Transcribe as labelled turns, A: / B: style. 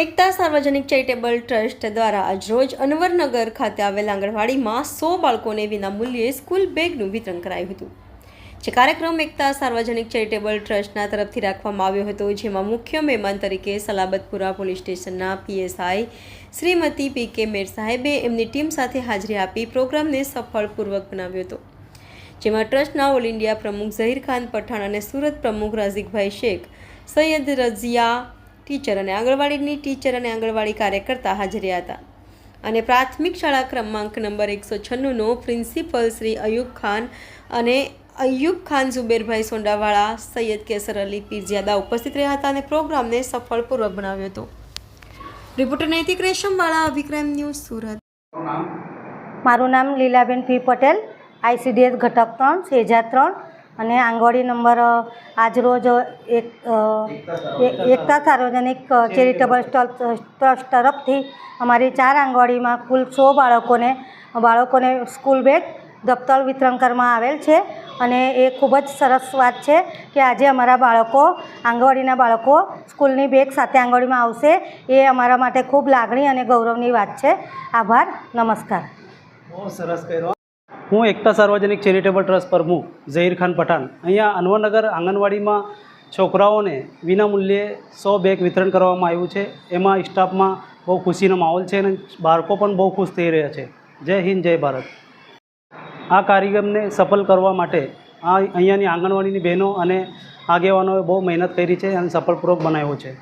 A: એકતા સાર્વજનિક charitable trust દ્વારા આજરોજ અનવરનગર ખાતે આવેલ આંગણવાડીમાં સો બાળકોને વિના મૂલ્યે સ્કૂલ બેગનું વિતરણ કરાયું હતું. જે કાર્યક્રમ એકતા સાર્વજનિક ચેરિટેબલ ટ્રસ્ટના તરફથી રાખવામાં આવ્યો હતો, જેમાં મુખ્ય મહેમાન તરીકે સલાબતપુરા પોલીસ સ્ટેશનના PSI Shrimati P K Mer સાહેબે એમની ટીમ સાથે હાજરી આપી પ્રોગ્રામને સફળપૂર્વક બનાવ્યો હતો. જેમાં ટ્રસ્ટના ઓલ ઇન્ડિયા પ્રમુખ ઝહીર ખાન પઠાણ અને સુરત પ્રમુખ રાઝીકભાઈ શેખ, સૈયદ રઝિયા ટીચર અને આંગણવાડીની ટીચર અને આંગણવાડી કાર્યકર્તા હાજર હતા. અને પ્રાથમિક શાળા ક્રમાંક નંબર એકસો છન્નુંનો પ્રિન્સિપલ શ્રી અયુબ ખાન અને અયુબ ખાન ઝુબેરભાઈ સોંડાવાળા, સૈયદ કેસર અલી પીરજાદા ઉપસ્થિત રહ્યા હતા અને પ્રોગ્રામને સફળપૂર્વક બનાવ્યો હતો. રિપોર્ટર નૈતિક રેશમવાળા, અભિક્રમ ન્યૂઝ સુરત.
B: મારું નામ લીલાબેન પી પટેલ. આઈસીડીએસ ઘટક ત્રણ, સેજા ત્રણ અને આંગવાડી નંબર આજરોજ એક એકતા સાર્વજનિક ચેરિટેબલ ટ્રસ્ટ તરફથી અમારી ચાર આંગવાડીમાં કુલ સો બાળકોને બાળકોને સ્કૂલ બેગ, દફતર વિતરણ કરવામાં આવેલ છે અને એ ખૂબ જ સરસ વાત છે કે આજે અમારા બાળકો આંગણવાડીના બાળકો સ્કૂલની બેગ સાથે આંગણવાડીમાં આવશે. એ અમારા માટે ખૂબ લાગણી અને ગૌરવની વાત છે. આભાર. નમસ્કાર.
C: બહુ સરસ કર્યો. હું એકતા સાર્વજનિક ચેરિટેબલ ટ્રસ્ટ પ્રમુખ ઝહીર ખાન પઠાણ. અહીંયા અનવરનગર આંગણવાડીમાં છોકરાઓને વિનામૂલ્યે સો બેગ વિતરણ કરવામાં આવ્યું છે. એમાં સ્ટાફમાં બહુ ખુશીનો માહોલ છે અને બાળકો પણ બહુ ખુશ થઈ રહ્યા છે. જય હિન્દ, જય ભારત. આ કાર્યક્રમને સફળ કરવા માટે આ અહીંયાની આંગણવાડીની બહેનો અને આગેવાનોએ બહુ મહેનત કરી છે અને સફળપૂર્વક બનાવ્યો છે.